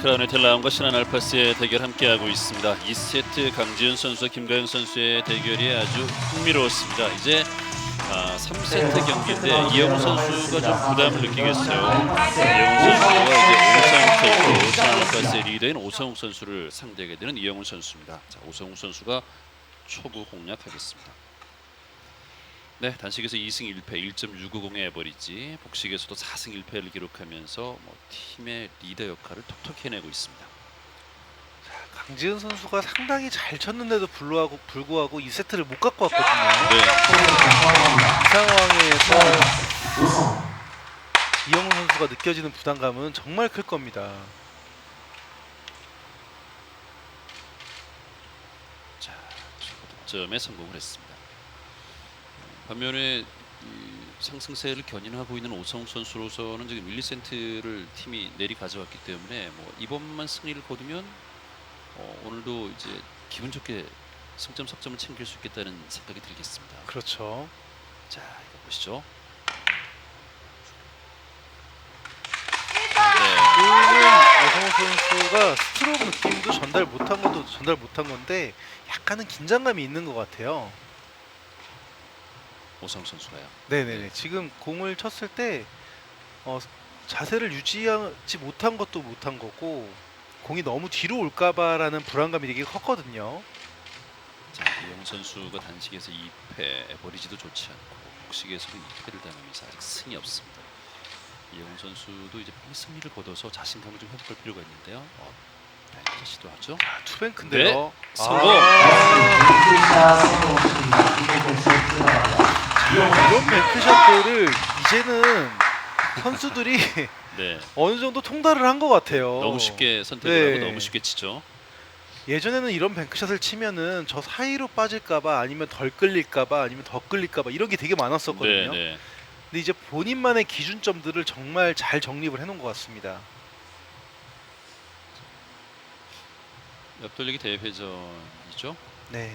크라운의 텔라움과 신한 알파스의 대결 함께하고 있습니다. 2세트 강지훈 선수와 김가영 선수의 대결이 아주 흥미로웠습니다. 이제 아, 3세트 경기인데 이영우 선수가 좀 부담을 느끼겠어요. 이영우 선수가 이제 오상욱 선수, 신한 알파스의 리더인 오성욱 선수를 상대하게 되는 이영우 선수입니다. 자, 오성욱 선수가 초구 공략하겠습니다. 네, 단식에서 2승 1패 1.650의 에버리지, 복식에서도 4승 1패를 기록하면서 뭐 팀의 리더 역할을 톡톡히 해내고 있습니다. 강지은 선수가 상당히 잘 쳤는데도 불구하고 불구하고 이 세트를 못 갖고 왔거든요. 네, 이 상황에서 이영훈 선수가 느껴지는 부담감은 정말 클 겁니다. 자, 득점에 성공을 했습니다. 반면에 이 상승세를 견인하고 있는 오성욱 선수로서는 지금 1, 2세트를 팀이 내리 가져왔기 때문에 뭐 이번만 승리를 거두면 어, 오늘도 이제 기분 좋게 승점 석점을 챙길 수 있겠다는 생각이 들겠습니다. 그렇죠. 자, 이거 보시죠. 네, 선수가 스트로크 느낌도 전달 못한 것도 전달 못한 건데 약간은 긴장감이 있는 것 같아요. 오성욱 선수가요. 네네네. 지금 공을 쳤을 때 어, 자세를 유지하지 못한 것도 못한 거고 공이 너무 뒤로 올까봐라는 불안감이 되게 컸거든요. 자, 이영 선수가 단식에서 2패, 에버리지도 좋지 않고 복식에서도 2패를 당하면서 아직 승이 없습니다. 이영 선수도 이제 빨리 승리를 거둬서 자신감을 좀 회복할 필요가 있는데요. 어, 네, 시도하죠. 아, 투뱅크인데요. 성공! 이런 뱅크샷들을 이제는 선수들이 네, 어느 정도 통달을 한 것 같아요. 너무 쉽게 선택을 네. 하고 너무 쉽게 치죠. 예전에는 이런 뱅크샷을 치면은 저 사이로 빠질까봐 아니면 덜 끌릴까봐 아니면 더 끌릴까봐 이런 게 되게 네, 많았었거든요. 네. 근데 이제 본인만의 기준점들을 정말 잘 정립을 해놓은 것 같습니다. 옆돌리기 대회전이죠. 네.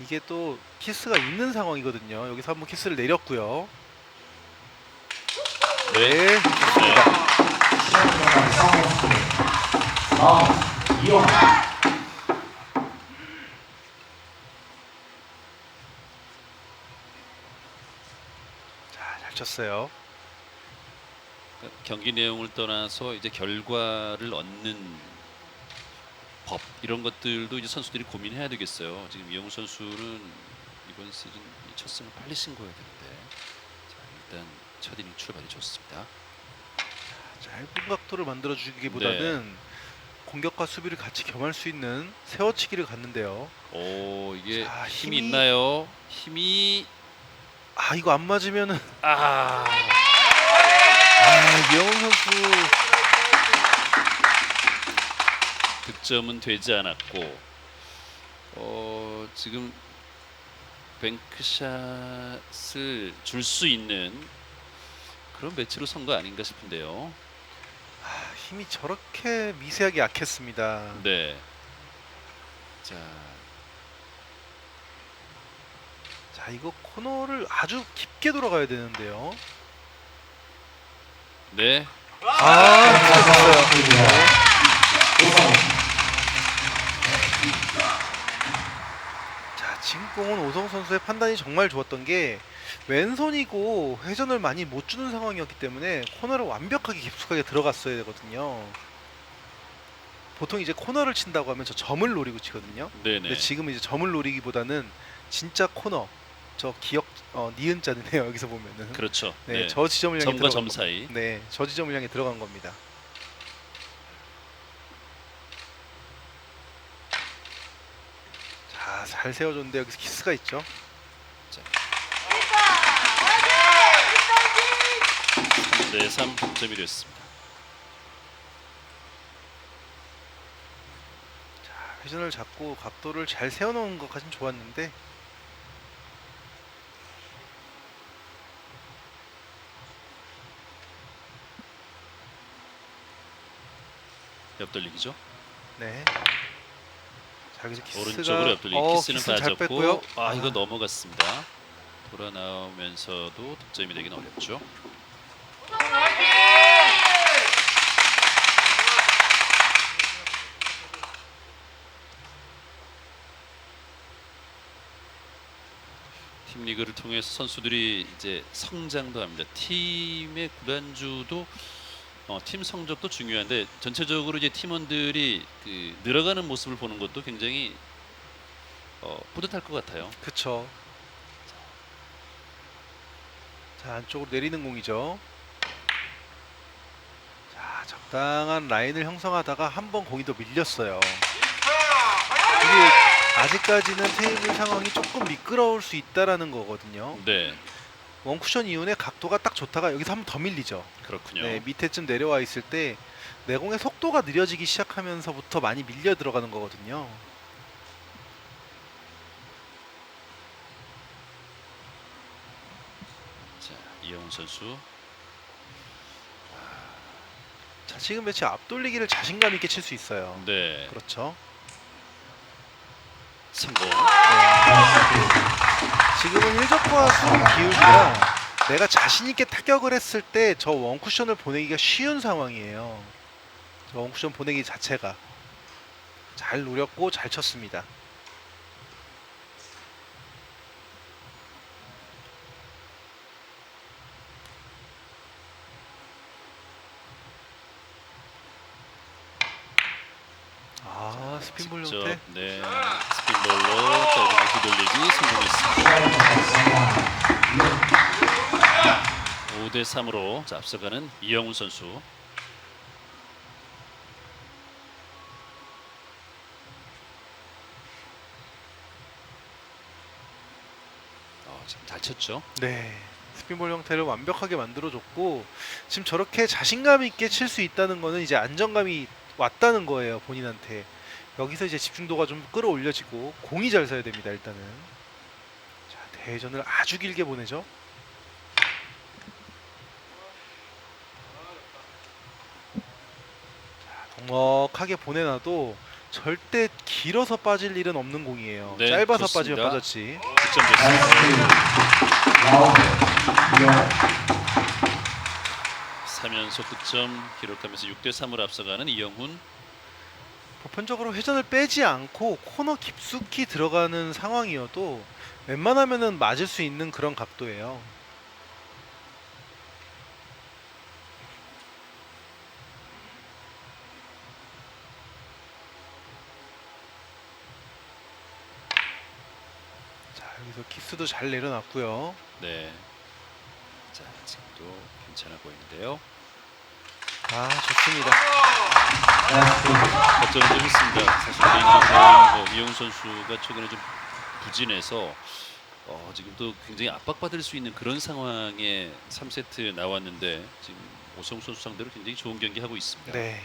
이게 또 키스가 있는 상황이거든요. 여기서 한번 키스를 내렸고요. 네. 네. 네. 자, 잘 쳤어요. 경기 내용을 떠나서 이제 결과를 얻는 법 이런 것들도 이제 선수들이 고민해야 되겠어요. 지금 이영우 선수는 이번 시즌 이첫 승을 빨리 신고해야 되는데 자, 일단 첫 이닝 출발이 좋습니다. 짧은 각도를 만들어 주기보다는 네. 공격과 수비를 같이 겸할 수 있는 세워치기를 갔는데요. 오 이게 자, 힘이, 힘이- 있나요? 힘이 아 이거 안 맞으면은 아 아 이영훈 선수 득점은 되지 않았고 어 지금 뱅크샷을 줄 수 있는 그런 매치로 선 거 아닌가 싶은데요. 아, 힘이 저렇게 미세하게 약했습니다. 네. 자, 자 이거 코너를 아주 깊게 돌아가야 되는데요. 네. 아 잘했어요. 자 지금 공은 오성 선수의 판단이 정말 좋았던 게 왼손이고 회전을 많이 못 주는 상황이었기 때문에 코너를 완벽하게 깊숙하게 들어갔어야 되거든요. 보통 이제 코너를 친다고 하면 저 점을 노리고 치거든요. 네, 네. 근데 지금은 이제 점을 노리기보다는 진짜 코너 저 기억 어 니은자는데요 여기서 보면은 그렇죠. 네, 네. 저 지점을 향해 점과 들어간 점 겁니다. 사이. 네, 저 지점을 향해 들어간 겁니다. 자, 잘 세워줬는데 여기서 키스가 있죠. 네, 3 득점이 됐습니다. 자, 회전을 잡고 각도를 잘 세워놓은 것까진 좋았는데 옆돌리기죠. 네. 자기 오른쪽으로 옆돌리 어, 키스는 빠졌고 아, 아 이거 넘어갔습니다. 돌아 나오면서도 득점이 되긴 어렵죠. 팀 리그를 통해서 선수들이 이제 성장도 합니다. 팀의 구단주도 어, 팀 성적도 중요한데 전체적으로 이제 팀원들이 그 늘어가는 모습을 보는 것도 굉장히 어, 뿌듯할 것 같아요. 그쵸. 자 안쪽으로 내리는 공이죠. 자 적당한 라인을 형성하다가 한 번 공이 더 밀렸어요. 이게 아직까지는 테이블 상황이 조금 미끄러울 수 있다라는 거거든요. 네, 원쿠션 이윤의 각도가 딱 좋다가 여기서 한 번 더 밀리죠. 그렇군요. 네, 밑에쯤 내려와 있을 때 내공의 속도가 느려지기 시작하면서부터 많이 밀려 들어가는 거거든요. 자, 이영훈 선수. 자, 지금 매치 앞돌리기를 자신감 있게 칠 수 있어요. 네, 그렇죠. 성공. 지금은 일적과 수를 기울기라 내가 자신 있게 타격을 했을 때 저 원쿠션을 보내기가 쉬운 상황이에요. 저 원쿠션 보내기 자체가 잘 노렸고 잘 쳤습니다. 대 3으로 앞서가는 이영훈 선수. 어, 참잘 쳤죠. 네. 스핀볼 형태를 완벽하게 만들어줬고 지금 저렇게 자신감 있게 칠 수 있다는 거는 이제 안정감이 왔다는 거예요 본인한테 여기서 이제 집중도가 좀 끌어올려지고 공이 잘 서야 됩니다 일단은 자 대전을 아주 길게 보내죠 넉넉하게 보내놔도 절대 길어서 빠질 일은 없는 공이에요 네, 짧아서. 빠지면 빠졌지 득점 됐습니다. 3연속 득점 기록하면서 6대 3으로 앞서가는 이영훈. 보편적으로 회전을 빼지 않고 코너 깊숙이 들어가는 상황이어도 웬만하면은 맞을 수 있는 그런 각도예요. 자 여기서 키스도 잘 내려놨고요. 네. 자, 지금도 괜찮아 보이는데요. 아 좋습니다. 걱정은 좀 있습니다. 사실 개인적으로 뭐 이영훈 선수가 최근에 좀 부진해서 어, 지금도 굉장히 압박받을 수 있는 그런 상황에 3세트 나왔는데 지금 오성 선수 상대로 굉장히 좋은 경기 하고 있습니다. 네.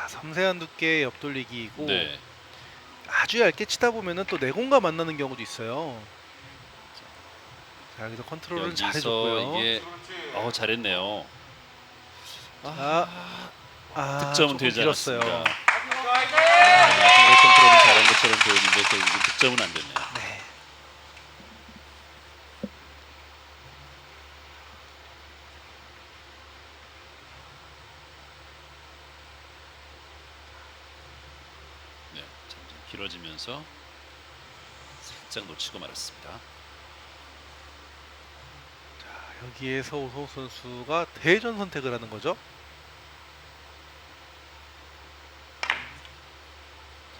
자 섬세한 두께의 옆돌리기이고 네. 아주 얇게 치다 보면은 또 내공과 만나는 경우도 있어요. 자 여기서 컨트롤은 여기서 잘해줬고요. 이게 어 잘했네요. 아, 아, 득점은 조금 되지 길었어요. 않았습니다. 아, 상대 컨트롤은 잘한 것처럼 보이는데 결국은 득점은 안 됐네요. 네. 네, 점점 길어지면서 살짝 놓치고 말았습니다. 자 여기에서 오성 선수가 대전 선택을 하는 거죠.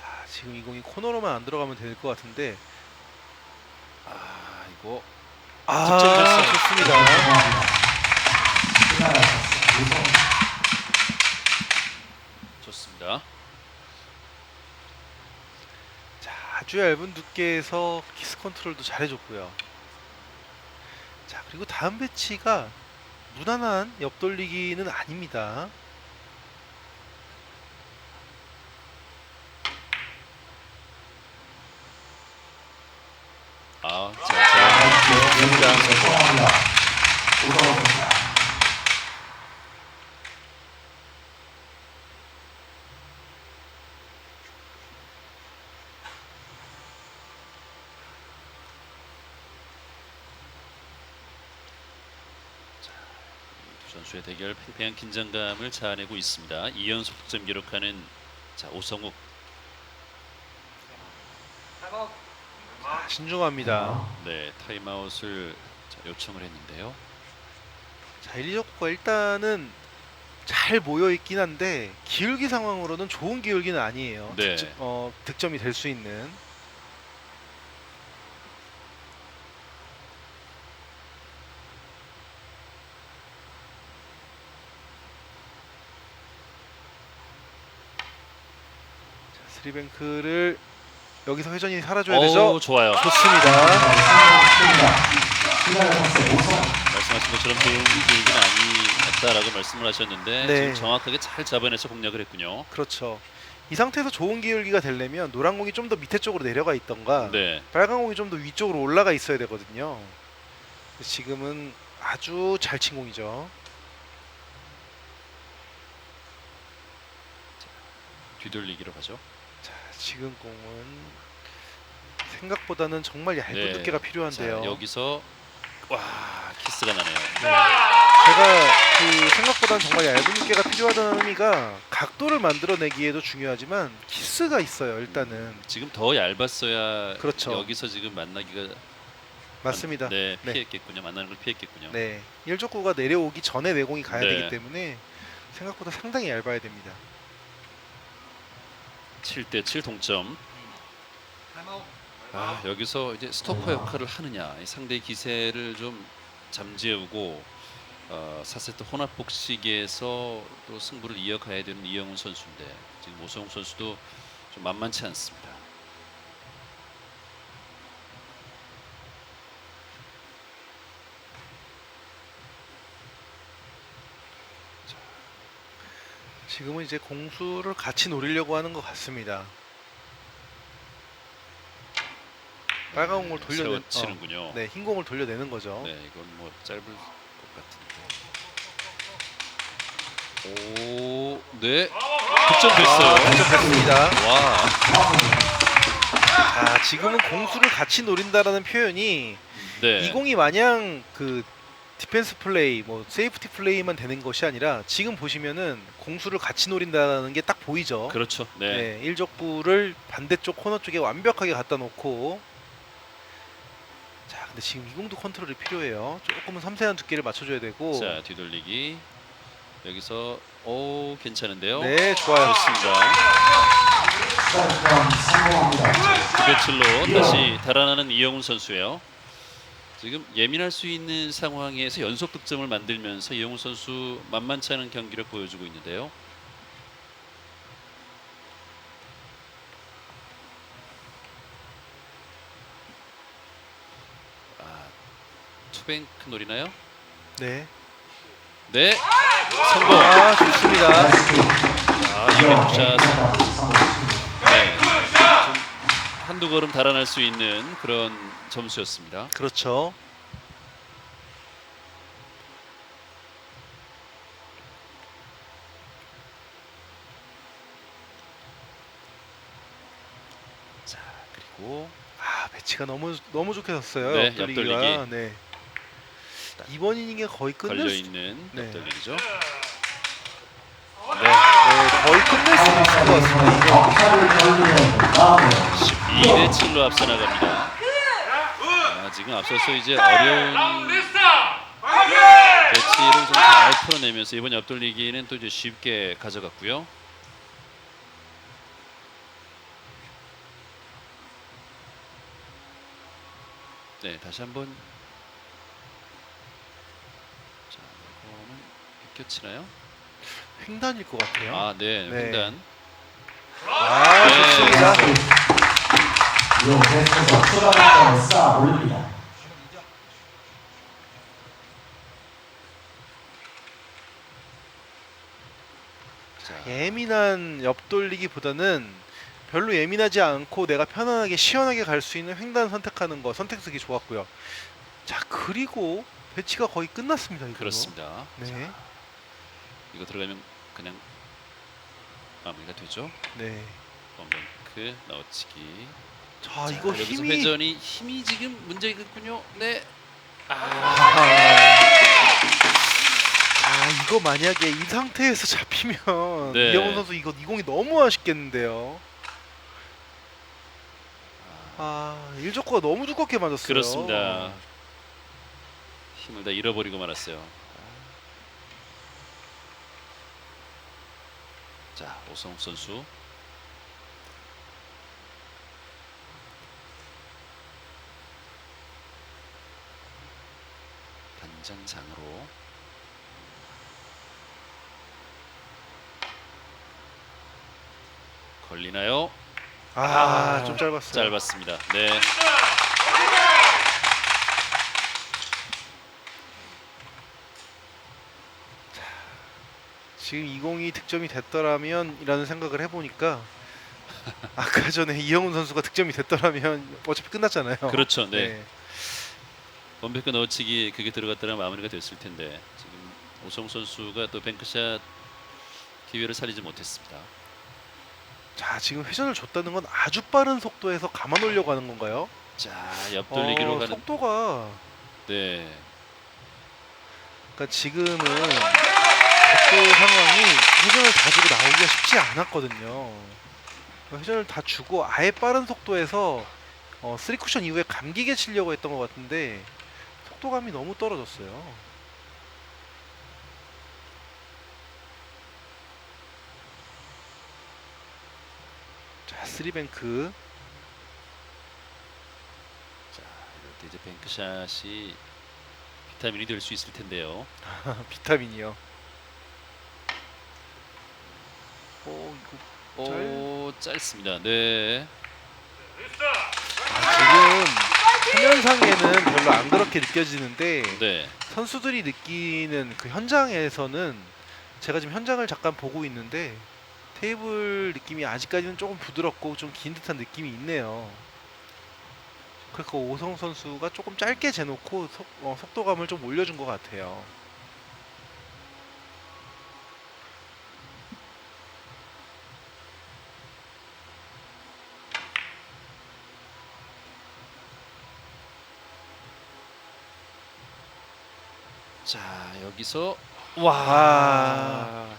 자 지금 이 공이 코너로만 안 들어가면 될 것 같은데 아 이거 아 득점됐어요. 좋습니다. 자, 아주 얇은 두께에서 키스 컨트롤도 잘해줬고요. 자, 그리고 다음 배치가 무난한 옆돌리기는 아닙니다. 아, 자, 자, 두 선수의 대결 팽팽한 긴장감을 자아내고 있습니다. 2연속 득점 기록하는 자 오성욱 아, 신중합니다. 네 타임아웃을 자, 요청을 했는데요. 자, 1, 2적구가 일단은 잘 모여 있긴 한데 기울기 상황으로는 좋은 기울기는 아니에요. 네. 득점, 어, 득점이 될 수 있는. 자, 스리뱅크를 여기서 회전이 사라져야 되죠. 오, 좋아요. 좋습니다. 말씀하신 것처럼 좋은 기록은 아니었다라고 말씀을 하셨는데 네. 지금 정확하게 잘 잡아내서 공략을 했군요. 그렇죠. 이 상태에서 좋은 기울기가 되려면 노란 공이 좀 더 밑에 쪽으로 내려가 있던가 네, 빨간 공이 좀 더 위쪽으로 올라가 있어야 되거든요. 근데 지금은 아주 잘 친 공이죠. 뒤돌리기로 가죠. 자, 지금 공은 생각보다는 정말 얇은 네. 두께가 필요한데요. 자, 여기서 와 키스가 나네요. 제가 그 생각보다는 정말 얇은 두께가 필요하다는 의미가 각도를 만들어내기에도 중요하지만 키스가 있어요. 일단은 지금 더 얇았어야 그렇죠. 여기서 지금 만나기가 맞습니다. 네, 네. 피했겠군요. 만나는 걸 피했겠군요. 네, 1족구가 내려오기 전에 내공이 가야 네. 되기 때문에 생각보다 상당히 얇아야 됩니다. 7대 7 동점. 아, 여기서 이제 스토퍼 역할을 하느냐, 이 상대의 기세를 좀 잠재우고 어, 4세트 혼합 복식에서 또 승부를 이어가야 되는 이영훈 선수인데 지금 오성욱 선수도 좀 만만치 않습니다. 지금은 이제 공수를 같이 노리려고 하는 것 같습니다. 빨간 공을 돌려내, 세워 치는군요. 어, 네, 흰 공을 돌려내는 거죠. 네, 이건 뭐 짧을 것 같은데. 오, 네, 득점됐어요. 아, 득점됐습니다. 와, 자, 지금은 공수를 같이 노린다라는 표현이 네, 이 공이 마냥 그 디펜스 플레이, 뭐 세이프티 플레이만 되는 것이 아니라 지금 보시면은 공수를 같이 노린다는 게 딱 보이죠. 그렇죠. 네. 네, 1족구를 반대쪽 코너 쪽에 완벽하게 갖다 놓고 자, 근데 지금 이 공도 컨트롤이 필요해요. 조금은 섬세한 두께를 맞춰줘야 되고 자 뒤돌리기 여기서 오 괜찮은데요. 네, 좋아요. 좋습니다. 9대 7로 다시 달아나는 이영훈 선수예요. 지금 예민할 수 있는 상황에서 연속 득점을 만들면서 이영훈 선수 만만치 않은 경기를 보여주고 있는데요. 아, 투뱅크 노리나요? 네. 네, 성공. 아, 좋습니다. 아, 이번 샷 한두 걸음 달아날 수 있는 그런 점수였습니다. 그렇죠. 자 그리고 아, 배치가 너무 너무 좋게 섰어요. 네, 옆돌리기가. 옆돌리기. 네. 이번 이닝에 거의 끝낼 수, 있는 네. 옆돌리기죠. 네, 거의 끝낼 수도 있을 것 같습니다. 12대 7로 앞서 나갑니다. 아, 지금 앞서서 이제 어려운 배치를 좀 잘 풀어내면서 이번 옆돌리기는 또 이제 쉽게 가져갔고요. 네, 다시 한번 자, 이거는 비껴치나요? 횡단일 것 같아요. 아, 네, 네. 횡단. 아, 네. 좋습니다. 요 계속해서 추가 득점을 쌓아 올립니다. 자, 예민한 옆돌리기보다는 별로 예민하지 않고 내가 편안하게 시원하게 갈 수 있는 횡단 선택하는 거 선택색이 좋았고요. 자 그리고 배치가 거의 끝났습니다. 이거. 그렇습니다. 네, 이거 들어가면 그냥 마무리가 되죠. 네. 원뱅크 넣어치기. 자 자, 이거 여기서 힘이 회전이 힘이 지금 문제겠군요. 네. 아, 아, 이거 만약에 이 상태에서 잡히면 네. 이영훈 선수 이거 이 공이 너무 아쉽겠는데요. 아, 1조커가 너무 두껍게 맞았어요. 그렇습니다. 힘을 다 잃어버리고 말았어요. 자, 오성욱 선수. 단장장으로 걸리나요? 아, 아, 좀 짧았어요. 짧았습니다. 네. 지금 이 공이 득점이 됐더라면이라는 생각을 해보니까 아까 전에 이영훈 선수가 득점이 됐더라면 어차피 끝났잖아요. 그렇죠. 네. 원백크 넣어치기 그게 들어갔다면 마무리가 됐을 텐데 지금 오성 선수가 또 뱅크샷 기회를 살리지 못했습니다. 자, 지금 회전을 줬다는 건 아주 빠른 속도에서 감아 놓으려고 하는 건가요? 자, 옆돌리기로 어, 가는 속도가 네. 그러니까 지금은 각도 상황이 회전을 다 주고 나오기가 쉽지 않았거든요. 회전을 다 주고 아예 빠른 속도에서 어, 3쿠션 이후에 감기게 치려고 했던 것 같은데 속도감이 너무 떨어졌어요. 자, 쓰리뱅크 자, 이럴 때 이제 뱅크샷이 비타민이 될 수 있을 텐데요. 비타민이요. 오 이거 오, 짧습니다. 네. 아, 지금 화면상에는 별로 안 그렇게 느껴지는데 네. 선수들이 느끼는 그 현장에서는 제가 지금 현장을 잠깐 보고 있는데 테이블 느낌이 아직까지는 조금 부드럽고 좀 긴 듯한 느낌이 있네요. 그러니까 오성 선수가 조금 짧게 재놓고 속, 어, 속도감을 좀 올려준 것 같아요. 자, 여기서 와. 아.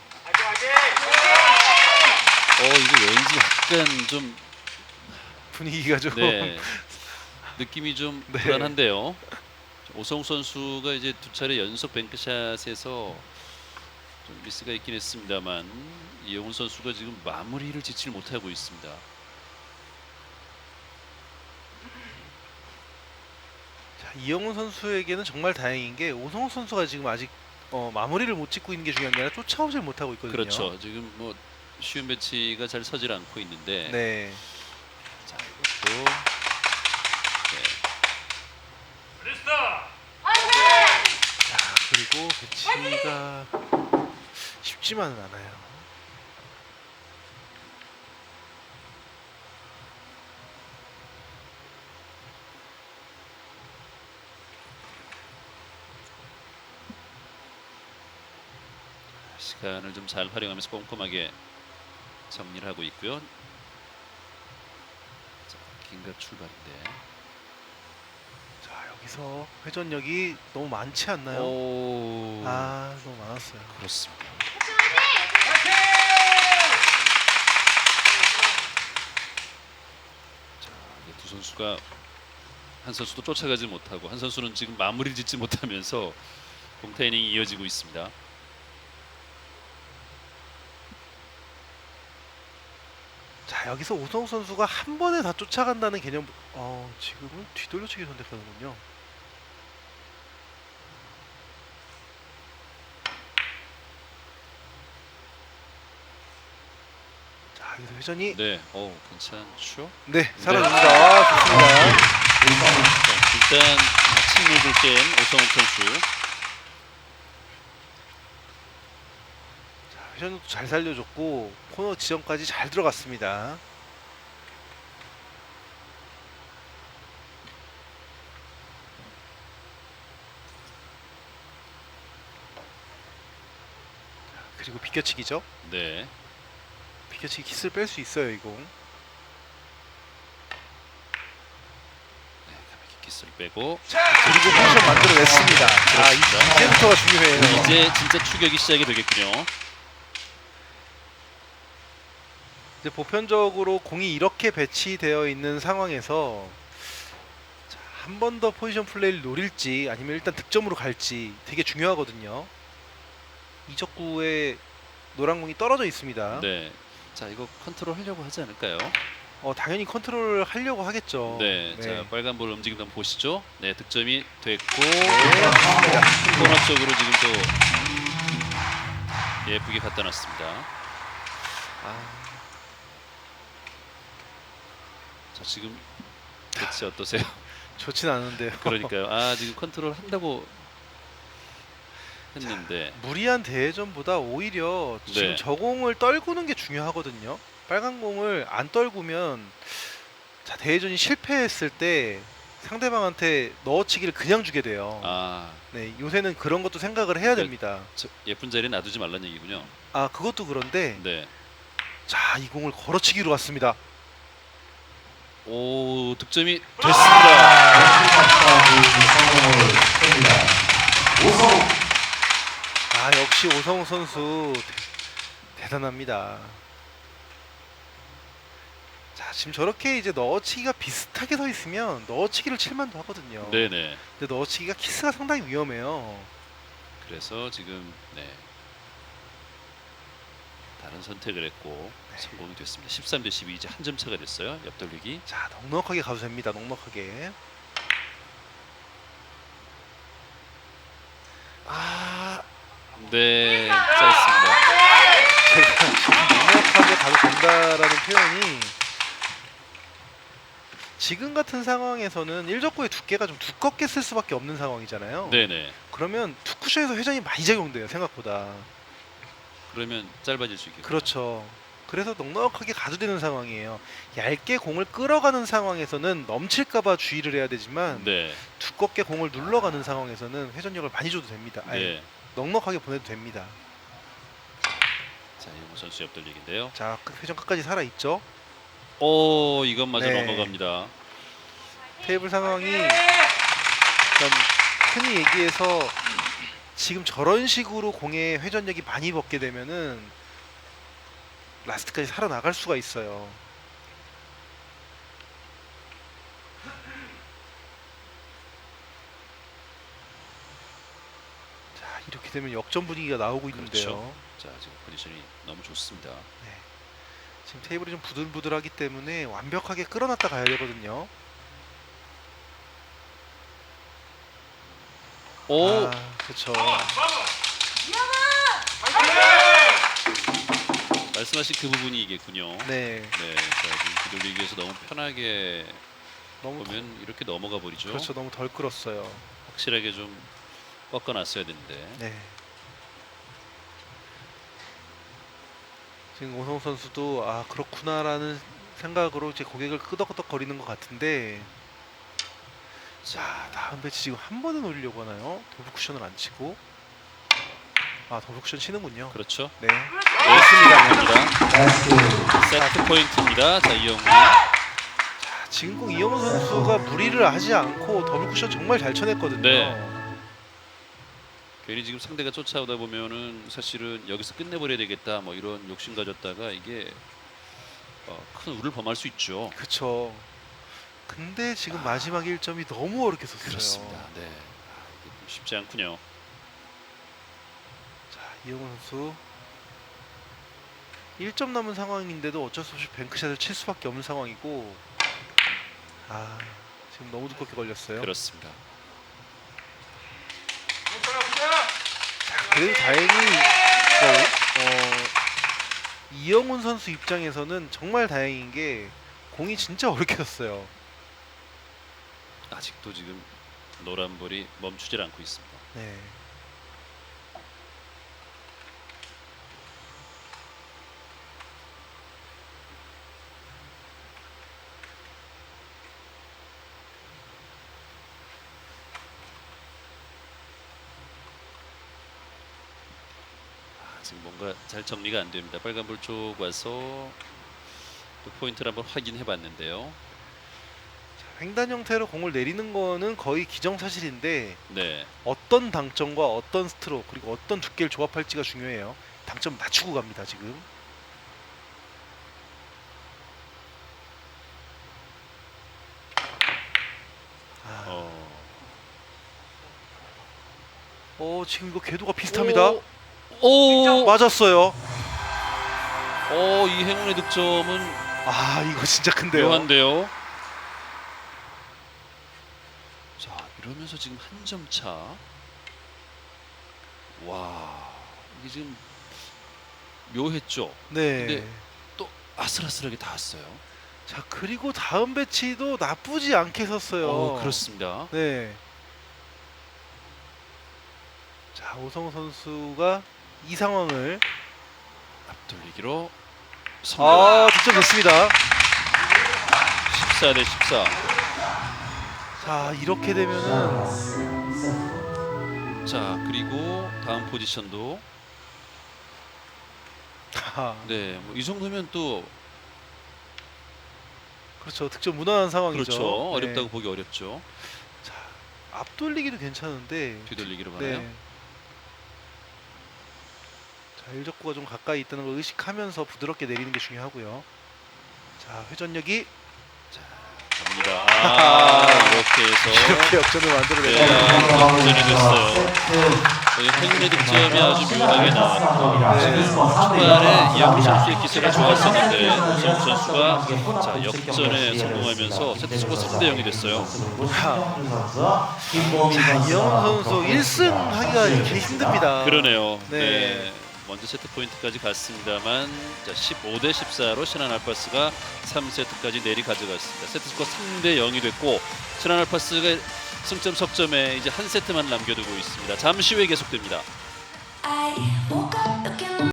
어, 이거 왠지 약간 좀 분위기가 좀 네. 느낌이 좀 네. 불안한데요. 오성욱 선수가 이제 두 차례 연속 뱅크샷에서 좀 미스가 있긴 했습니다만 이영훈 선수가 지금 마무리를 짓질 못하고 있습니다. 자, 이영훈 선수에게는 정말 다행인 게 오성훈 선수가 지금 아직 어, 마무리를 못 짓고 있는 게 중요한 게 아니라 쫓아오질 못하고 있거든요. 그렇죠. 지금 뭐 쉬운 배치가 잘 서질 않고 있는데 네. 자 이것도 네. 자 그리고 배치가 쉽지만은 않아요. 시간을 좀 잘 활용하면서 꼼꼼하게 정리를 하고 있고요. 자, 긴급 출발인데. 자 여기서 회전력이 너무 많지 않나요? 오. 아 너무 많았어요. 그렇습니다. 자, 이제 두 선수가 한 선수도 쫓아가지 못하고 한 선수는 지금 마무리 짓지 못하면서 공타 이닝이 이어지고 있습니다. 자 여기서 오성훈 선수가 한 번에 다 쫓아간다는 개념. 어 지금은 뒤돌려치기 선택하는군요. 자 여기서 회전이 네, 어 괜찮죠? 네 살아납니다. 아, 좋습니다. 자, 일단 침묵을 깬 오성욱 선수. 회전도 잘 살려줬고 코너 지점까지 잘 들어갔습니다. 자, 그리고 비껴치기죠. 네, 비껴치기 키스를 뺄 수 있어요, 이 공. 네 키스 빼고 그리고 포지션 만들어냈습니다. 아, 그렇습니다. 이제부터가 중요해요. 이제 진짜 추격이 시작이 되겠군요. 이제 보편적으로 공이 이렇게 배치되어 있는 상황에서 한 번 더 포지션 플레이를 노릴지 아니면 일단 득점으로 갈지 되게 중요하거든요. 이적구에 노란 공이 떨어져 있습니다. 네. 자 이거 컨트롤 하려고 하지 않을까요? 어, 당연히 컨트롤 하려고 하겠죠. 네. 자 빨간 볼 움직임 한번 보시죠. 네 득점이 됐고 네. 코너 쪽으로 지금 또 예쁘게 갖다 놨습니다. 아, 자 지금 대체 어떠세요? 좋진 않은데요. 그러니까요. 아 지금 컨트롤 한다고 했는데 무리한 대회전보다 오히려 지금 네. 저 공을 떨구는 게 중요하거든요. 빨간 공을 안 떨구면 자 대회전이 실패했을 때 상대방한테 넣어치기를 그냥 주게 돼요. 아 네, 요새는 그런 것도 생각을 해야 네. 됩니다. 저 예쁜 자리에 놔두지 말란 얘기군요. 아 그것도 그런데 네. 자 이 공을 걸어치기로 왔습니다. 오 득점이 됐습니다. 합니다. 오성욱 아 역시 오성우 선수 대, 대단합니다. 자 지금 저렇게 이제 넣어치기가 비슷하게 서 있으면 넣어치기를 칠만도 하거든요. 네네. 근데 넣어치기가 키스가 상당히 위험해요. 그래서 지금 네. 다른 선택을 했고 네. 성공이 됐습니다. 13대 12 이제 한 점 차가 됐어요. 옆돌리기. 자 넉넉하게 가도 됩니다. 넉넉하게. 아 네, 지금 넉넉하게 가도 된다라는 표현이 지금 같은 상황에서는 1적구의 두께가 좀 두껍게 쓸 수밖에 없는 상황이잖아요. 네네. 그러면 투쿠션에서 회전이 많이 작용돼요 생각보다. 그러면 짧아질 수 있겠죠. 그렇죠. 그래서 넉넉하게 가도 되는 상황이에요. 얇게 공을 끌어가는 상황에서는 넘칠까봐 주의를 해야 되지만 네, 두껍게 공을 눌러가는 상황에서는 회전력을 많이 줘도 됩니다. 아니, 네. 넉넉하게 보내도 됩니다. 자, 이모 선수 옆돌리기인데요. 자, 끝- 회전 끝까지 살아 있죠. 오, 이것마저 네. 넘어갑니다. 테이블 상황이 좀 흔히 얘기해서 지금 저런 식으로 공의 회전력이 많이 벗게 되면은 라스트까지 살아나갈 수가 있어요. 자, 이렇게 되면 역전 분위기가 나오고 있는데요. 그렇죠. 자, 지금 컨디션이 너무 좋습니다. 지금 테이블이 좀 부들부들하기 때문에 완벽하게 끌어놨다 가야 되거든요. 오, 아, 그렇죠. 말씀하신 그 부분이겠군요. 네, 네, 자, 지금 뒤돌리기에서 너무 편하게 너무 더- 보면 이렇게 넘어가 버리죠. 그렇죠. 너무 덜 끌었어요. 확실하게 좀 꺾어놨어야 되는데. 네. 지금 오성 선수도 아 그렇구나라는 생각으로 제 고개를 끄덕끄덕 거리는 것 같은데 자 다음 배치 지금 한 번에 노리려고 하나요? 더블 쿠션을 안 치고 아 더블 쿠션 치는군요. 그렇죠. 네. 나이스 세트 포인트입니다. 자, 이영우. 자, 지금 꼭 이영호 선수가 무리를 하지 않고 더블 쿠션 정말 잘 쳐냈거든요. 네. 괜히 지금 상대가 쫓아오다 보면은 사실은 여기서 끝내버려야 되겠다 뭐 이런 욕심 가졌다가 이게 어, 큰 우를 범할 수 있죠. 그쵸. 근데 지금 마지막 1점이 너무 어렵게 썼어요. 그렇습니다. 네, 아, 쉽지 않군요. 자, 이영호 선수 1점 남은 상황인데도 어쩔 수 없이 뱅크샷을 칠 수밖에 없는 상황이고 아 지금 너무 두껍게 걸렸어요. 그렇습니다. 그래도 다행히 어, 어, 이영훈 선수 입장에서는 정말 다행인 게 공이 진짜 어렵게 졌어요. 아직도 지금 노란 볼이 멈추질 않고 있습니다. 네. 지금 뭔가 잘 정리가 안 됩니다. 빨간 볼쪽 와서 또 포인트를 한번 확인해 봤는데요. 횡단 형태로 공을 내리는 거는 거의 기정사실인데 네. 어떤 당점과 어떤 스트로크 그리고 어떤 두께를 조합할지가 중요해요. 당점 맞추고 갑니다 지금. 아, 어. 어 지금 이거 궤도가 비슷합니다. 오. 오. 맞았어요. 어, 이 행운의 득점은 아 이거 진짜 큰데요. 묘한데요. 자, 이러면서 지금 한 점 차. 와, 이게 지금 묘했죠. 네. 근데 또 아슬아슬하게 닿았어요. 자 그리고 다음 배치도 나쁘지 않게 섰어요. 어, 그렇습니다. 네. 자 오성 선수가 이 상황을 앞돌리기로 성공. 아 득점 됐습니다. 14대 14. 자 이렇게 되면은 자, 그리고 다음 포지션도 아, 네, 뭐 이 정도면 또 그렇죠 득점 무난한 상황이죠. 그렇죠. 네. 어렵다고 보기 어렵죠. 자 앞돌리기도 괜찮은데 뒤돌리기로 가나요? 네. 자 일적구가 좀 가까이 있다는 걸 의식하면서 부드럽게 내리는 게 중요하고요. 자 회전력이 갑니다. 아, 이렇게 해서 이렇게 역전을 네, 역전이 됐어요. 이 행운의 득점이 아주 묘하게 나왔고 초반에 이영우 선수의 기세가 좋았었는데 오성우 선수가 자 역전에 성공하면서 세트스코어 3대 0이 됐어요. 자 이영훈 선수 1승 하기가 이렇게 힘듭니다. 그러네요. 네. 네. 먼저 세트 포인트까지 갔습니다만 자 15 대 14로 신한 알파스가 3세트까지 내리 가져갔습니다. 세트 스코어 3대 0이 됐고 신한 알파스가 승점 석점에 이제 한 세트만 남겨두고 있습니다. 잠시 후에 계속됩니다. I